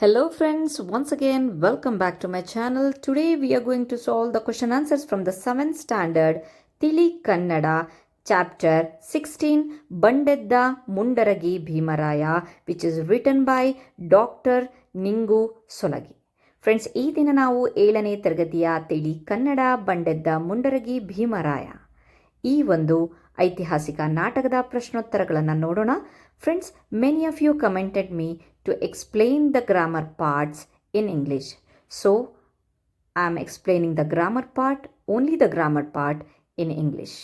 Hello friends, once again welcome back to my channel. Today we are going to solve the question answers from the 7th standard Tili Kannada chapter 16 Bandedda Mundaragi Bhimaraya which is written by Dr. Ningu Solagi. Friends ಈ ದಿನ ನಾವು ಏಳನೇ ತರಗತಿಯ ತಿಳಿ ಕನ್ನಡ ಬಂಡೆದ್ದ ಮುಂಡರಗಿ ಭೀಮರಾಯ ಈ ಒಂದು ಐತಿಹಾಸಿಕ ನಾಟಕದ ಪ್ರಶ್ನೋತ್ತರಗಳನ್ನು ನೋಡೋಣ. Friends many of you commented me to explain the grammar parts in English so I am explaining the grammar part only the grammar part in English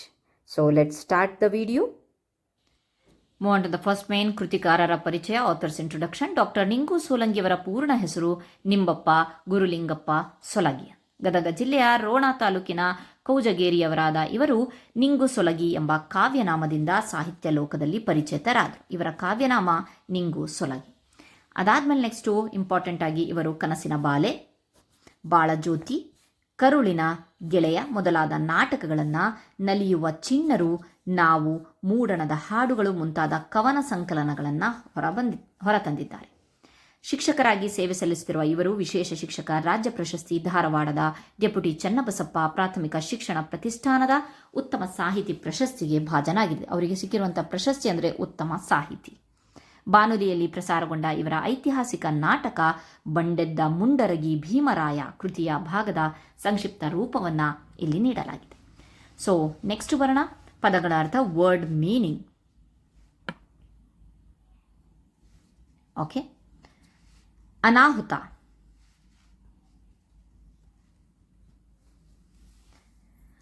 so let start the video to the first main ಕೃತಿಕಾರರ ಪರಿಚಯ authors introduction doctor Ningu ಸೋಲಂಗಿಯವರ ಪೂರ್ಣ ಹೆಸರು ನಿಂಬಪ್ಪ, ಗುರುಲಿಂಗಪ್ಪ ಸೊಲಗಿ ಗದಗ ಜಿಲ್ಲೆಯ ರೋಣ ತಾಲೂಕಿನ ಕೌಜಗೇರಿಯವರಾದ ಇವರು ನಿಂಗು ಸೊಲಗಿ ಎಂಬ ಕಾವ್ಯನಾಮದಿಂದ ಸಾಹಿತ್ಯ ಲೋಕದಲ್ಲಿ ಪರಿಚಿತರಾದರು ಇವರ ಕಾವ್ಯನಾಮ ನಿಂಗು ಸೊಲಗಿ. ಅದಾದ್ಮೇಲೆ ನೆಕ್ಸ್ಟು ಇಂಪಾರ್ಟೆಂಟ್ ಆಗಿ ಇವರು ಕನಸಿನ ಬಾಲೆ, ಬಾಳಜ್ಯೋತಿ, ಕರುಳಿನ ಗೆಳೆಯ ಮೊದಲಾದ ನಾಟಕಗಳನ್ನು ನಲಿಯುವ ಚಿಣ್ಣರು ನಾವು ಮೂಡಣದ ಹಾಡುಗಳು ಮುಂತಾದ ಕವನ ಸಂಕಲನಗಳನ್ನು ಹೊರಬಂದಿ, ಹೊರತಂದಿದ್ದಾರೆ. ಶಿಕ್ಷಕರಾಗಿ ಸೇವೆ ಸಲ್ಲಿಸುತ್ತಿರುವ ಇವರು ವಿಶೇಷ ಶಿಕ್ಷಕ, ರಾಜ್ಯ ಪ್ರಶಸ್ತಿ ಧಾರವಾಡದ ಡೆಪ್ಯೂಟಿ ಚನ್ನಬಸಪ್ಪ ಪ್ರಾಥಮಿಕ ಶಿಕ್ಷಣ ಪ್ರತಿಷ್ಠಾನದ ಉತ್ತಮ ಸಾಹಿತಿ ಪ್ರಶಸ್ತಿಗೆ ಭಾಜನಾಗಿದೆ. ಅವರಿಗೆ ಸಿಕ್ಕಿರುವಂತಹ ಪ್ರಶಸ್ತಿ ಅಂದರೆ ಉತ್ತಮ ಸಾಹಿತಿ. ಬಾನುಲಿಯಲ್ಲಿ ಪ್ರಸಾರಗೊಂಡ ಇವರ ಐತಿಹಾಸಿಕ ನಾಟಕ ಬಂಡೆದ್ದ ಮುಂಡರಗಿ ಭೀಮರಾಯ ಕೃತಿಯ ಭಾಗದ ಸಂಕ್ಷಿಪ್ತ ರೂಪವನ್ನ ಇಲ್ಲಿ ನೀಡಲಾಗಿದೆ. ಸೊ ನೆಕ್ಸ್ಟ್ ಬರೋಣ ಪದಗಳ ಅರ್ಥ ವರ್ಡ್ ಮೀನಿಂಗ್ ಓಕೆ ಅನಾಹುತ.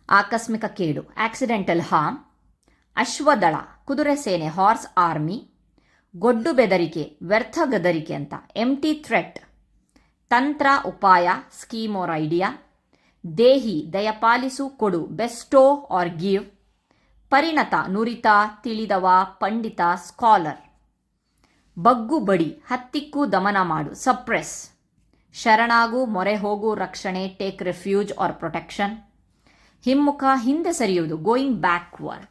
ಆಕಸ್ಮಿಕ ಕೇಡು ಆಕ್ಸಿಡೆಂಟಲ್ ಹಾರ್ಮ್ ಅಶ್ವದಳ, ಕುದುರೆ ಸೇನೆ ಹಾರ್ಸ್ ಆರ್ಮಿ ಗೊಡ್ಡು ಬೆದರಿಕೆ, ವ್ಯರ್ಥ ಗದರಿಕೆ ಅಂತ ಎಂಟಿ ಥ್ರೆಟ್ ತಂತ್ರ ಉಪಾಯ ಸ್ಕೀಮ್ ಓರ್ ಐಡಿಯಾ ದೇಹಿ, ದಯಪಾಲಿಸು, ಕೊಡು ಬೆಸ್ಟೋ ಆರ್ ಗಿವ್ ಪರಿಣತ, ನುರಿತ, ತಿಳಿದವ, ಪಂಡಿತ ಸ್ಕಾಲರ್ ಬಗ್ಗು ಬಡಿ, ಹತ್ತಿಕ್ಕು ದಮನ ಮಾಡು, ಸಪ್ರೆಸ್. ಶರಣಾಗು, ಮೊರೆ ಹೋಗು, ರಕ್ಷಣೆ ಟೇಕ್ ರೆಫ್ಯೂಜ್ ಆರ್ ಪ್ರೊಟೆಕ್ಷನ್ ಹಿಮ್ಮುಖ, ಹಿಂದೆ ಸರಿಯುವುದು ಗೋಯಿಂಗ್ ಬ್ಯಾಕ್ವರ್ಡ್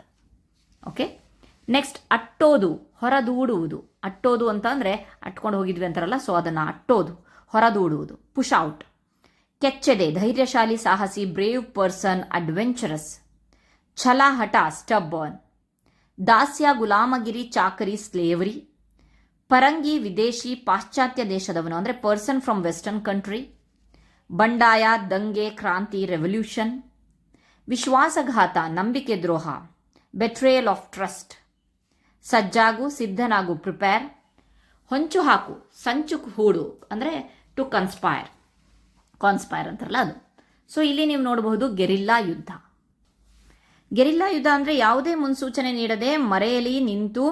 ಓಕೆ ನೆಕ್ಸ್ಟ್ ಅಟ್ಟೋದು, ಹೊರದೂಡುವುದು. ಅಟ್ಟೋದು ಅಂತ ಅಂದರೆ ಅಟ್ಕೊಂಡು ಹೋಗಿದ್ವಿ ಅಂತಾರಲ್ಲ ಸೊ ಅದನ್ನು ಅಟ್ಟೋದು, ಹೊರದೂಡುವುದು ಪುಷ್ ಔಟ್ ಕೆಚ್ಚದೆ, ಧೈರ್ಯಶಾಲಿ, ಸಾಹಸಿ ಬ್ರೇವ್ ಪರ್ಸನ್ ಅಡ್ವೆಂಚರಸ್ ಛಲ ಹಠ ಸ್ಟಬ್ಬರ್ನ್ ದಾಸ್ಯ, ಗುಲಾಮಗಿರಿ, ಚಾಕರಿ ಸ್ಲೇವರಿ ಪರಂಗಿ ವಿದೇಶಿ ಪಾಶ್ಚಾತ್ಯ ದೇಶದವನು, ಅಂದರೆ ಪರ್ಸನ್ ಫ್ರಮ್ ವೆಸ್ಟರ್ನ್ ಕಂಟ್ರಿ ಬಂಡಾಯ, ದಂಗೆ, ಕ್ರಾಂತಿ ರೆವಲ್ಯೂಷನ್ ವಿಶ್ವಾಸಘಾತ, ನಂಬಿಕೆ ದ್ರೋಹ ಬೆಟ್ರೇಯಲ್ ಆಫ್ ಟ್ರಸ್ಟ್ ಸಜ್ಜಾಗು, ಸಿದ್ಧನಾಗು ಪ್ರಿಪೇರ್ ಹೊಂಚು ಹಾಕು ಸಂಚು ಹೂಡು, ಅಂದರೆ ಟು ಕನ್ಸ್ಪೈರ್ ಕಾನ್ಸ್ಪೈರ್ ಅಂತಾರಲ್ಲ ಅದು. ಸೊ ಇಲ್ಲಿ ನೀವು ನೋಡಬಹುದು ಗೆರಿಲ್ಲಾ ಯುದ್ಧ. ಗೆರಿಲ್ಲಾ ಯುದ್ಧ ಅಂದರೆ ಯಾವುದೇ ಮುನ್ಸೂಚನೆ ನೀಡದೆ ಮರೆಯಲಿ ನಿಂತು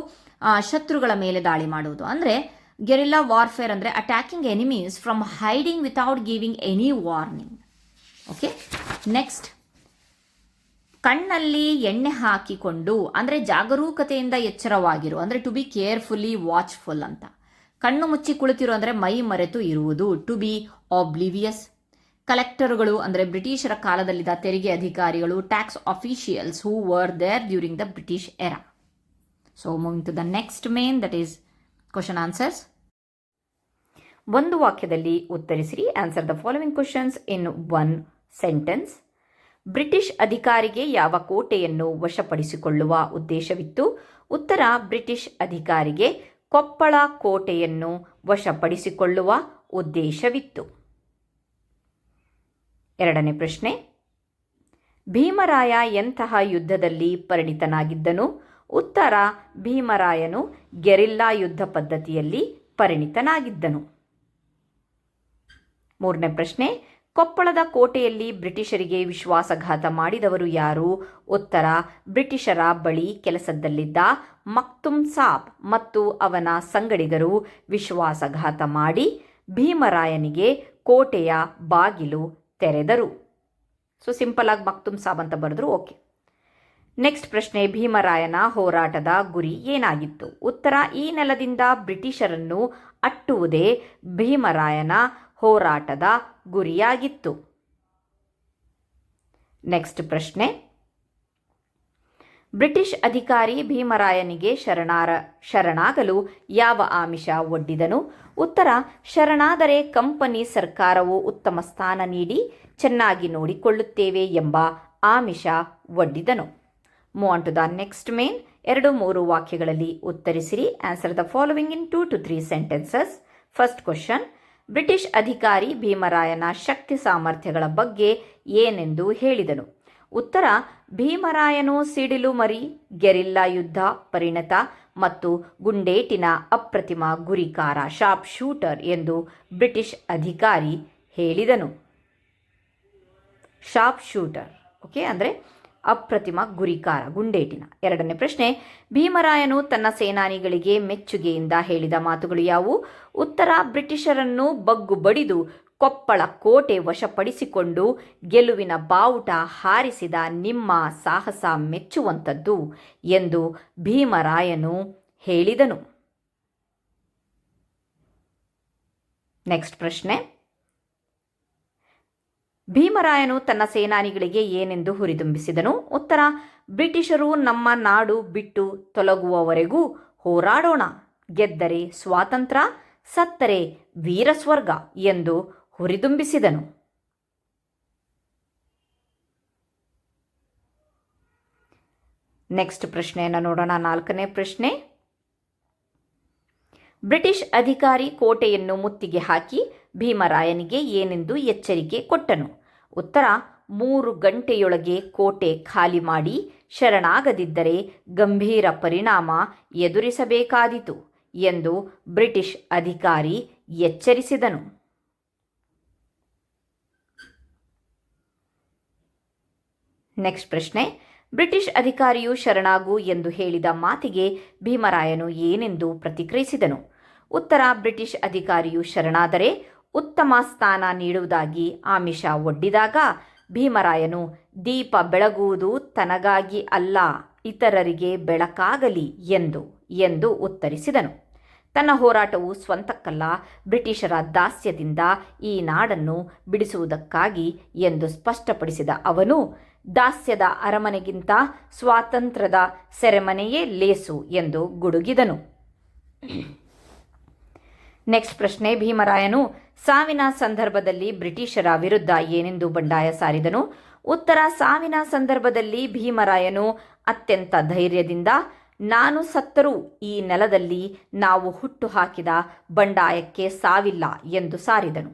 ಶತ್ರುಗಳ ಮೇಲೆ ದಾಳಿ ಮಾಡುವುದು. ಅಂದರೆ ಗೆರಿಲ್ಲಾ ವಾರ್ಫೇರ್ ಅಂದರೆ attacking enemies from hiding without giving any warning okay next ಕಣ್ಣಲ್ಲಿ ಎಣ್ಣೆ ಹಾಕಿಕೊಂಡು, ಅಂದರೆ ಜಾಗರೂಕತೆಯಿಂದ ಎಚ್ಚರವಾಗಿರು, ಅಂದರೆ ಟು ಬಿ ಕೇರ್ಫುಲ್ಲಿ ವಾಚ್ಫುಲ್ ಅಂತ. ಕಣ್ಣು ಮುಚ್ಚಿ ಕುಳಿತಿರು ಅಂದರೆ ಮೈ ಮರೆತು ಇರುವುದು ಟು ಬಿ ಆಬ್ಲಿವಿಯಸ್ ಕಲೆಕ್ಟರ್ಗಳು, ಅಂದರೆ ಬ್ರಿಟಿಷರ ಕಾಲದಲ್ಲಿದ್ದ ತೆರಿಗೆ ಅಧಿಕಾರಿಗಳು tax officials who were there during the British era so moving to the next main that is question answers ಒಂದು ವಾಕ್ಯದಲ್ಲಿ ಉತ್ತರಿಸಿರಿ. Answer the following questions in one sentence British ಅಧಿಕಾರಿಗೆ ಯಾವ ಕೋಟೆಯನ್ನು ವಶಪಡಿಸಿಕೊಳ್ಳುವ ಉದ್ದೇಶವಿತ್ತು? ಉತ್ತರ, ಬ್ರಿಟಿಷ್ ಅಧಿಕಾರಿಗೆ ಕೊಪ್ಪಳ ಕೋಟೆಯನ್ನು ವಶಪಡಿಸಿಕೊಳ್ಳುವ ಉದ್ದೇಶವಿತ್ತು. ಎರಡನೇ ಪ್ರಶ್ನೆ. ಭೀಮರಾಯ ಎಂತಹ ಯುದ್ಧದಲ್ಲಿ ಪರಿಣಿತನಾಗಿದ್ದನು? ಉತ್ತರ, ಭೀಮರಾಯನು ಗೆರಿಲ್ಲಾ ಯುದ್ಧ ಪದ್ಧತಿಯಲ್ಲಿ ಪರಿಣಿತನಾಗಿದ್ದನು. ಮೂರನೇ ಪ್ರಶ್ನೆ, ಕೊಪ್ಪಳದ ಕೋಟೆಯಲ್ಲಿ ಬ್ರಿಟಿಷರಿಗೆ ವಿಶ್ವಾಸಘಾತ ಮಾಡಿದವರು ಯಾರು? ಉತ್ತರ, ಬ್ರಿಟಿಷರ ಬಳಿ ಕೆಲಸದಲ್ಲಿದ್ದ ಮಕ್ತುಮ್ ಸಾಬ್ ಮತ್ತು ಅವನ ಸಂಗಡಿಗರು ವಿಶ್ವಾಸಘಾತ ಮಾಡಿ ಭೀಮರಾಯನಿಗೆ ಕೋಟೆಯ ಬಾಗಿಲು ತೆರೆದರು. ಸೊ ಸಿಂಪಲ್ ಆಗಿ ಮಕ್ತುಮ್ ಸಾಬ್ ಅಂತ ಬರೆದ್ರು ಓಕೆ ನೆಕ್ಸ್ಟ್ ಪ್ರಶ್ನೆ, ಭೀಮರಾಯನ ಹೋರಾಟದ ಗುರಿ ಏನಾಗಿತ್ತು? ಉತ್ತರ, ಈ ನೆಲದಿಂದ ಬ್ರಿಟಿಷರನ್ನು ಅಟ್ಟುವುದೇ ಭೀಮರಾಯನ ಹೋರಾಟದ ಗುರಿಯಾಗಿತ್ತು. ನೆಕ್ಸ್ಟ್ ಪ್ರಶ್ನೆ, ಬ್ರಿಟಿಷ್ ಅಧಿಕಾರಿ ಭೀಮರಾಯನಿಗೆ ಶರಣಾರ, ಶರಣಾಗಲು ಯಾವ ಆಮಿಷ ಒಡ್ಡಿದನು? ಉತ್ತರ, ಶರಣಾದರೆ ಕಂಪನಿ ಸರ್ಕಾರವು ಉತ್ತಮ ಸ್ಥಾನ ನೀಡಿ ಚೆನ್ನಾಗಿ ನೋಡಿಕೊಳ್ಳುತ್ತೇವೆ ಎಂಬ ಆಮಿಷ ಒಡ್ಡಿದನು. Move on to the next main ಎರಡು ಮೂರು ವಾಕ್ಯಗಳಲ್ಲಿ ಉತ್ತರಿಸಿರಿ. Answer the following in two to three sentences first question British ಅಧಿಕಾರಿ ಭೀಮರಾಯನ ಶಕ್ತಿ ಸಾಮರ್ಥ್ಯಗಳ ಬಗ್ಗೆ ಏನೆಂದು ಹೇಳಿದನು. ಉತ್ತರ. ಭೀಮರಾಯನು ಸಿಡಿಲು ಮರಿ, ಗೆರಿಲ್ಲಾ ಯುದ್ಧ, ಪರಿಣತ ಮತ್ತು ಗುಂಡೇಟಿನ ಅಪ್ರತಿಮ ಗುರಿಕಾರ ಶಾಪ್ ಶೂಟರ್ ಎಂದು ಬ್ರಿಟಿಷ್ ಅಧಿಕಾರಿ ಹೇಳಿದನು. ಶಾಪ್ ಶೂಟರ್ ಓಕೆ ಅಂದರೆ ಅಪ್ರತಿಮ ಗುರಿಕಾರ. ಗುಂಡೇಟಿನ ಎರಡನೇ ಪ್ರಶ್ನೆ, ಭೀಮರಾಯನು ತನ್ನ ಸೇನಾನಿಗಳಿಗೆ ಮೆಚ್ಚುಗೆಯಿಂದ ಹೇಳಿದ ಮಾತುಗಳು ಯಾವುವು? ಉತ್ತರ, ಬ್ರಿಟಿಷರನ್ನು ಬಗ್ಗು ಬಡಿದು ಕೊಪ್ಪಳ ಕೋಟೆ ವಶಪಡಿಸಿಕೊಂಡು ಗೆಲುವಿನ ಬಾವುಟ ಹಾರಿಸಿದ ನಿಮ್ಮ ಸಾಹಸ ಮೆಚ್ಚುವಂಥದ್ದು ಎಂದು ಭೀಮರಾಯನು ಹೇಳಿದನು. ನೆಕ್ಸ್ಟ್ ಪ್ರಶ್ನೆ ಭೀಮರಾಯನು ತನ್ನ ಸೇನಾನಿಗಳಿಗೆ ಏನೆಂದು ಹುರಿದುಂಬಿಸಿದನು. ಉತ್ತರ, ಬ್ರಿಟಿಷರು ನಮ್ಮ ನಾಡು ಬಿಟ್ಟು ತೊಲಗುವವರೆಗೂ ಹೋರಾಡೋಣ. ಗೆದ್ದರೆ ಸ್ವಾತಂತ್ರ್ಯ ಸತ್ತರೆ ವೀರಸ್ವರ್ಗ ಎಂದು ಹುರಿದುಂಬಿಸಿದನು. ನೆಕ್ಸ್ಟ್ ಪ್ರಶ್ನೆಯನ್ನು ನೋಡೋಣ. ನಾಲ್ಕನೇ ಪ್ರಶ್ನೆ. ಬ್ರಿಟಿಷ್ ಅಧಿಕಾರಿ ಕೋಟೆಯನ್ನು ಮುತ್ತಿಗೆ ಹಾಕಿ ಭೀಮರಾಯನಿಗೆ ಏನೆಂದು ಎಚ್ಚರಿಕೆ ಕೊಟ್ಟನು. ಉತ್ತರ, ಮೂರು ಗಂಟೆಯೊಳಗೆ ಕೋಟೆ ಖಾಲಿ ಮಾಡಿ ಶರಣಾಗದಿದ್ದರೆ ಗಂಭೀರ ಪರಿಣಾಮ ಎದುರಿಸಬೇಕಾದೀತು ಎಂದು ಬ್ರಿಟಿಷ್ ಅಧಿಕಾರಿ ಎಚ್ಚರಿಸಿದನು. ನೆಕ್ಸ್ಟ್ ಪ್ರಶ್ನೆ, ಬ್ರಿಟಿಷ್ ಅಧಿಕಾರಿಯು ಶರಣಾಗು ಎಂದು ಹೇಳಿದ ಮಾತಿಗೆ ಭೀಮರಾಯನು ಏನೆಂದು ಪ್ರತಿಕ್ರಿಯಿಸಿದನು. ಉತ್ತರ, ಬ್ರಿಟಿಷ್ ಅಧಿಕಾರಿಯು ಶರಣಾದರೆ ಉತ್ತಮ ಸ್ಥಾನ ನೀಡುವುದಾಗಿ ಆಮಿಷ ಒಡ್ಡಿದಾಗ ಭೀಮರಾಯನು ದೀಪ ಬೆಳಗುವುದು ತನಗಾಗಿ ಅಲ್ಲ, ಇತರರಿಗೆ ಬೆಳಕಾಗಲಿ ಎಂದು ಎಂದು ಉತ್ತರಿಸಿದನು. ತನ್ನ ಹೋರಾಟವು ಸ್ವಂತಕ್ಕಲ್ಲ, ಬ್ರಿಟಿಷರ ದಾಸ್ಯದಿಂದ ಈ ನಾಡನ್ನು ಬಿಡಿಸುವುದಕ್ಕಾಗಿ ಎಂದು ಸ್ಪಷ್ಟಪಡಿಸಿದ ಅವನು, ದಾಸ್ಯದ ಅರಮನೆಗಿಂತ ಸ್ವಾತಂತ್ರ್ಯದ ಸೆರೆಮನೆಯೇ ಲೇಸು ಎಂದು ಗುಡುಗಿದನು. ನೆಕ್ಸ್ಟ್ ಪ್ರಶ್ನೆ, ಭೀಮರಾಯನು ಸಾವಿನ ಸಂದರ್ಭದಲ್ಲಿ ಬ್ರಿಟಿಷರ ವಿರುದ್ಧ ಏನೆಂದು ಬಂಡಾಯ ಸಾರಿದನು? ಉತ್ತರ, ಸಾವಿನ ಸಂದರ್ಭದಲ್ಲಿ ಭೀಮರಾಯನು ಅತ್ಯಂತ ಧೈರ್ಯದಿಂದ, ನಾನು ಸತ್ತರೂ ಈ ನೆಲದಲ್ಲಿ ನಾವು ಹುಟ್ಟು ಹಾಕಿದ ಬಂಡಾಯಕ್ಕೆ ಸಾವಿಲ್ಲ ಎಂದು ಸಾರಿದನು.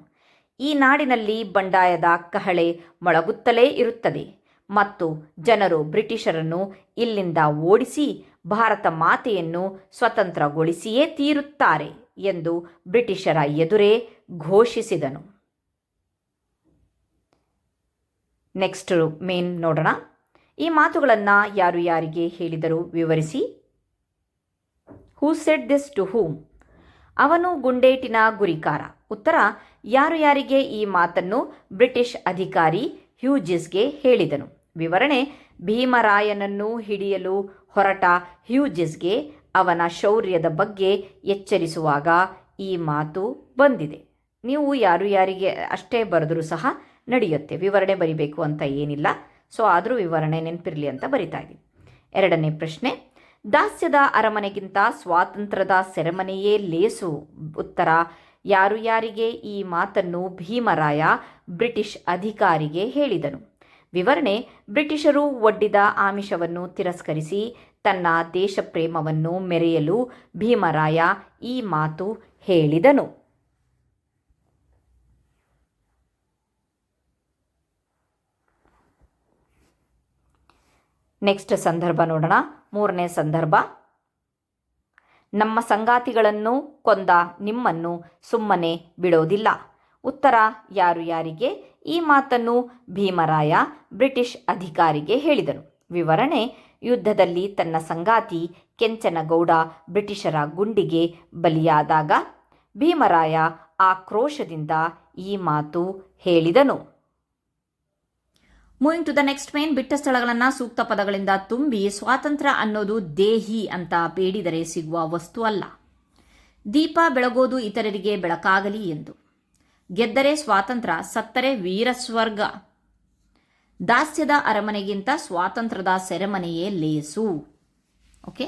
ಈ ನಾಡಿನಲ್ಲಿ ಬಂಡಾಯದ ಕಹಳೆ ಮೊಳಗುತ್ತಲೇ ಇರುತ್ತದೆ ಮತ್ತು ಜನರು ಬ್ರಿಟಿಷರನ್ನು ಇಲ್ಲಿಂದ ಓಡಿಸಿ ಭಾರತ ಮಾತೆಯನ್ನು ಸ್ವತಂತ್ರಗೊಳಿಸಿಯೇ ತೀರುತ್ತಾರೆ. ಎಂದು ಬ್ರಿಟಿಷರ ಎದುರೇ ಘೋಷಿಸಿದನು. ನೆಕ್ಸ್ಟ್ ಮೇನ್ ನೋಡೋಣ. ಈ ಮಾತುಗಳನ್ನು ಯಾರು ಯಾರಿಗೆ ಹೇಳಿದರು ವಿವರಿಸಿ. Who said this to whom ಅವನು ಗುಂಡೇಟಿನ ಗುರಿಕಾರ. ಉತ್ತರ, ಯಾರು ಯಾರಿಗೆ ಈ ಮಾತನ್ನು ಬ್ರಿಟಿಷ್ ಅಧಿಕಾರಿ ಹ್ಯೂಜಿಸ್ಗೆ ಹೇಳಿದನು. ವಿವರಣೆ, ಭೀಮರಾಯನನ್ನು ಹಿಡಿಯಲು ಹೊರಟ ಹ್ಯೂಜಿಸ್ಗೆ ಅವನ ಶೌರ್ಯದ ಬಗ್ಗೆ ಎಚ್ಚರಿಸುವಾಗ ಈ ಮಾತು ಬಂದಿದೆ. ನೀವು ಯಾರು ಯಾರಿಗೆ ಅಷ್ಟೇ ಬರೆದರೂ ಸಹ ನಡೆಯುತ್ತೆ. ವಿವರಣೆ ಬರಿಬೇಕು ಅಂತ ಏನಿಲ್ಲ. ಸೊ, ಆದರೂ ವಿವರಣೆ ನೆನಪಿರಲಿ ಅಂತ ಬರಿತಾ ಇದ್ದೀವಿ ಎರಡನೇ ಪ್ರಶ್ನೆ, ದಾಸ್ಯದ ಅರಮನೆಗಿಂತ ಸ್ವಾತಂತ್ರ್ಯದ ಸೆರೆಮನೆಯೇ ಲೇಸು. ಉತ್ತರ, ಯಾರು ಯಾರಿಗೆ ಈ ಮಾತನ್ನು ಭೀಮರಾಯ ಬ್ರಿಟಿಷ್ ಅಧಿಕಾರಿಗೆ ಹೇಳಿದನು. ವಿವರಣೆ, ಬ್ರಿಟಿಷರು ಒಡ್ಡಿದ ಆಮಿಷವನ್ನು ತಿರಸ್ಕರಿಸಿ ತನ್ನ ದೇಶಪ್ರೇಮವನ್ನು ಮೆರೆಯಲು ಭೀಮರಾಯ ಈ ಮಾತು ಹೇಳಿದನು. ನೆಕ್ಸ್ಟ್ ಸಂದರ್ಭ ನೋಡೋಣ. ಮೂರನೇ ಸಂದರ್ಭ. ನಮ್ಮ ಸಂಗಾತಿಗಳನ್ನು ಕೊಂದ ನಿಮ್ಮನ್ನು ಸುಮ್ಮನೆ ಬಿಡೋದಿಲ್ಲ. ಉತ್ತರ ಯಾರು ಯಾರಿಗೆ? ಈ ಮಾತನ್ನು ಭೀಮರಾಯ ಬ್ರಿಟಿಷ್ ಅಧಿಕಾರಿಗೆ ಹೇಳಿದನು. ವಿವರಣೆ ಯುದ್ಧದಲ್ಲಿ ತನ್ನ ಸಂಗಾತಿ ಕೆಂಚನಗೌಡ ಬ್ರಿಟಿಷರ ಗುಂಡಿಗೆ ಬಲಿಯಾದಾಗ ಭೀಮರಾಯ ಆಕ್ರೋಶದಿಂದ ಈ ಮಾತು ಹೇಳಿದನು. Moving to the next main ಬಿಟ್ಟ ಸ್ಥಳಗಳನ್ನು ಸೂಕ್ತ ಪದಗಳಿಂದ ತುಂಬಿ ಸ್ವಾತಂತ್ರ್ಯ ಅನ್ನೋದು ದೇಹಿ ಅಂತ ಬೇಡಿದರೆ ಸಿಗುವ ವಸ್ತು ಅಲ್ಲ. ದೀಪ ಬೆಳಗೋದು ಇತರರಿಗೆ ಬೆಳಕಾಗಲಿ ಎಂದು. ಗೆದ್ದರೆ ಸ್ವಾತಂತ್ರ್ಯ, ಸತ್ತರೆ ವೀರಸ್ವರ್ಗ. ದಾಸ್ಯದ ಅರಮನೆಗಿಂತ ಸ್ವಾತಂತ್ರ್ಯದ ಸೆರೆಮನೆಯೇ ಲೇಸು. ಓಕೆ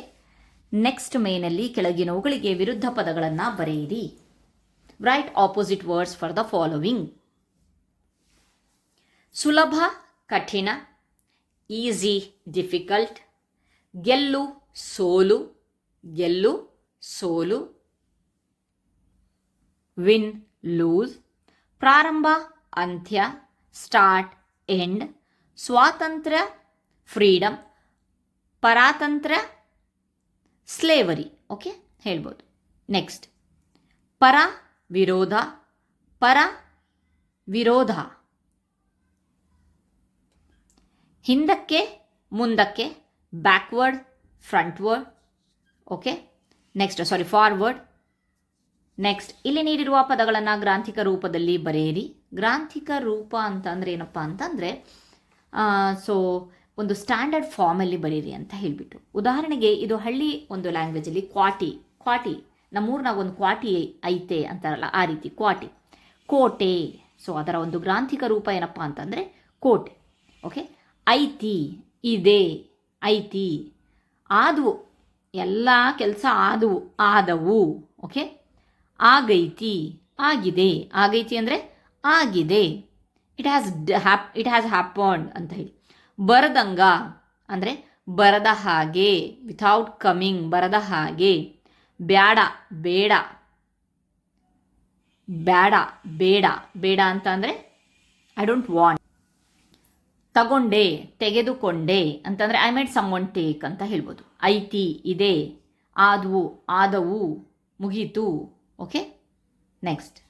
ನೆಕ್ಸ್ಟ್ ಮೇನಲ್ಲಿ ಕೆಳಗಿನವುಗಳಿಗೆ ವಿರುದ್ಧ ಪದಗಳನ್ನು ಬರೆಯಿರಿ. Write opposite words for the following ಸುಲಭ, ಕಠಿಣ ಈಸಿ ಡಿಫಿಕಲ್ಟ್ ಗೆಲ್ಲು, ಸೋಲು ಗೆಲ್ಲು, ಸೋಲು ವಿನ್ ಲೂಸ್ ಪ್ರಾರಂಭ, ಅಂತ್ಯ ಸ್ಟಾರ್ಟ್ ಎಂಡ್ ಸ್ವಾತಂತ್ರ್ಯ ಫ್ರೀಡಮ್ ಪರಾತಂತ್ರ ಸ್ಲೇವರಿ ಓಕೆ ಹೇಳ್ಬೋದು. ನೆಕ್ಸ್ಟ್ ಪರ ವಿರೋಧ ಪರ ವಿರೋಧ. ಹಿಂದಕ್ಕೆ, ಮುಂದಕ್ಕೆ backward frontward okay next sorry forward next ಇಲ್ಲಿ ನೀಡಿರುವ ಪದಗಳನ್ನು ಗ್ರಾಂಥಿಕ ರೂಪದಲ್ಲಿ ಬರೆಯಿರಿ. ಗ್ರಾಂಥಿಕ ರೂಪ ಅಂತಂದ್ರೆ ಏನಪ್ಪ ಅಂತಂದರೆ ಸೊ ಒಂದು ಸ್ಟ್ಯಾಂಡರ್ಡ್ ಫಾರ್ಮಲ್ಲಿ ಬರೀರಿ ಅಂತ ಹೇಳಿಬಿಟ್ಟು. ಉದಾಹರಣೆಗೆ ಇದು ಹಳ್ಳಿ ಒಂದು ಲ್ಯಾಂಗ್ವೇಜಲ್ಲಿ ಕ್ವಾಟಿ. ಕ್ವಾಟಿ. ನಮ್ಮೂರ್ನಾಗ ಒಂದು ಕ್ವಾಟಿ ಐತೆ ಅಂತಾರಲ್ಲ, ಆ ರೀತಿ ಕ್ವಾಟಿ. ಕೋಟೆ. ಸೊ ಅದರ ಒಂದು ಗ್ರಾಂಥಿಕ ರೂಪ ಏನಪ್ಪ ಅಂತಂದರೆ ಕೋಟೆ. ಓಕೆ ಐತಿ, ಇದೆ, ಐತಿ. ಆದವು. ಎಲ್ಲ ಕೆಲಸ ಆದವು ಆದವು. ಓಕೆ ಆಗೈತಿ, ಆಗಿದೆ. ಆಗೈತಿ ಅಂದರೆ ಆಗಿದೆ. It has hap it has happen ಅಂತ ಹೇಳಿ. ಬರದಂಗ ಅಂದರೆ ಬರದ ಹಾಗೆ ವಿಥೌಟ್ ಕಮಿಂಗ್ ಬರದ ಹಾಗೆ. ಬ್ಯಾಡ, ಬೇಡ. ಬ್ಯಾಡ, ಬೇಡ. ಬೇಡ ಅಂತ ಅಂದರೆ ಐ ಡೋಂಟ್ ವಾಂಟ್ ತಗೊಂಡೆ, ತೆಗೆದುಕೊಂಡೆ ಅಂತಂದರೆ I made some one take ಅಂತ ಹೇಳ್ಬೋದು. ಐತಿ, ಇದೆ. ಆದವು ಆದವು, ಮುಗೀತು. ಓಕೆ ನೆಕ್ಸ್ಟ್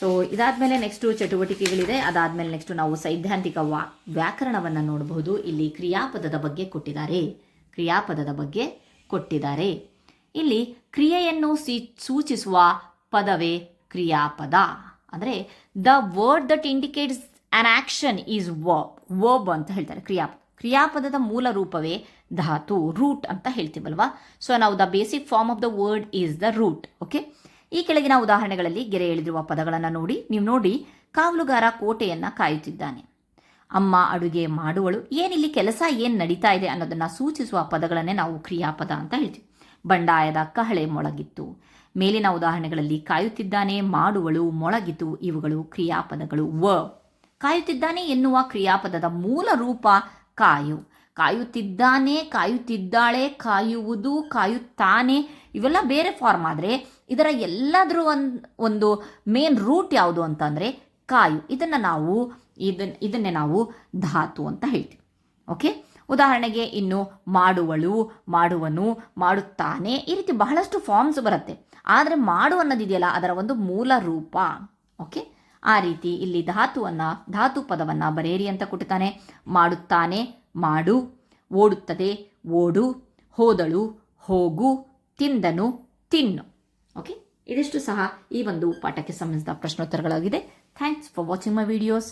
ಸೊ ಇದಾದಮೇಲೆ ನೆಕ್ಸ್ಟು ಚಟುವಟಿಕೆಗಳಿದೆ. ಅದಾದಮೇಲೆ ನೆಕ್ಸ್ಟು ನಾವು ಸೈದ್ಧಾಂತಿಕ ವಾ ವ್ಯಾಕರಣವನ್ನು ನೋಡಬಹುದು. ಇಲ್ಲಿ ಕ್ರಿಯಾಪದದ ಬಗ್ಗೆ ಕೊಟ್ಟಿದ್ದಾರೆ. ಕ್ರಿಯಾಪದದ ಬಗ್ಗೆ ಕೊಟ್ಟಿದ್ದಾರೆ. ಇಲ್ಲಿ ಕ್ರಿಯೆಯನ್ನು ಸೂಚಿಸುವ ಪದವೇ ಕ್ರಿಯಾಪದ. ಅಂದರೆ the word that indicates an action is verb verb ಅಂತ ಹೇಳ್ತಾರೆ. ಕ್ರಿಯಾಪದ ಕ್ರಿಯಾಪದದ ಮೂಲ ರೂಪವೇ ಧಾತು ರೂಟ್ ಅಂತ ಹೇಳ್ತೀವಲ್ವಾ? ಸೊ ನಾವು the basic form of the word is the root okay ಈ ಕೆಳಗಿನ ಉದಾಹರಣೆಗಳಲ್ಲಿ ಗೆರೆ ಎಳೆದಿರುವ ಪದಗಳನ್ನು ನೋಡಿ. ನೀವು ನೋಡಿ, ಕಾವಲುಗಾರ ಕೋಟೆಯನ್ನು ಕಾಯುತ್ತಿದ್ದಾನೆ. ಅಮ್ಮ ಅಡುಗೆ ಮಾಡುವಳು, ಏನಿಲ್ಲಿ ಕೆಲಸ, ಏನು ನಡೀತಾ ಇದೆ ಅನ್ನೋದನ್ನು ಸೂಚಿಸುವ ಪದಗಳನ್ನೇ ನಾವು ಕ್ರಿಯಾಪದ ಅಂತ ಹೇಳ್ತೀವಿ. ಬಂಡಾಯದ ಕಹಳೆ ಮೊಳಗಿತ್ತು. ಮೇಲಿನ ಉದಾಹರಣೆಗಳಲ್ಲಿ ಕಾಯುತ್ತಿದ್ದಾನೆ, ಮಾಡುವಳು, ಮೊಳಗಿತು, ಇವುಗಳು ಕ್ರಿಯಾಪದಗಳು. ವ. ಕಾಯುತ್ತಿದ್ದಾನೆ ಎನ್ನುವ ಕ್ರಿಯಾಪದದ ಮೂಲ ರೂಪ ಕಾಯು. ಕಾಯುತ್ತಿದ್ದಾನೆ, ಕಾಯುತ್ತಿದ್ದಾಳೆ, ಕಾಯುವುದು, ಕಾಯುತ್ತಾನೆ, ಇವೆಲ್ಲ ಬೇರೆ ಫಾರ್ಮ್ ಆದರೆ ಇದರ ಎಲ್ಲಾದರೂ ಒಂದು ಒಂದು ಮೇನ್ ರೂಟ್ ಯಾವುದು ಅಂತಂದರೆ ಕಾಯು. ಇದನ್ನು ನಾವು, ಇದನ್, ಇದನ್ನೇ ನಾವು ಧಾತು ಅಂತ ಹೇಳ್ತೀವಿ. ಓಕೆ ಉದಾಹರಣೆಗೆ ಇನ್ನು ಮಾಡುವಳು, ಮಾಡುವನು, ಮಾಡುತ್ತಾನೆ ಈ ರೀತಿ ಬಹಳಷ್ಟು ಫಾರ್ಮ್ಸ್ ಬರುತ್ತೆ. ಆದರೆ ಮಾಡು ಅನ್ನೋದಿದೆಯಲ್ಲ, ಅದರ ಒಂದು ಮೂಲ ರೂಪ. ಓಕೆ ಆ ರೀತಿ ಇಲ್ಲಿ ಧಾತುವನ್ನು, ಧಾತು ಪದವನ್ನು ಬರೆಯಿರಿ ಅಂತ ಕೊಟ್ಟಿದ್ದಾನೆ. ಮಾಡುತ್ತಾನೆ, ಮಾಡು, ಓಡುತ್ತದೆ, ಓಡು, ಹೋದಳು, ಹೋಗು, ತಿಂದನು, ತಿನ್ನು. ಓಕೆ ಇದಿಷ್ಟು ಸಹ ಈ ಒಂದು ಪಾಠಕ್ಕೆ ಸಂಬಂಧಿಸಿದ ಪ್ರಶ್ನೋತ್ತರಗಳಾಗಿದೆ. Thanks for watching my videos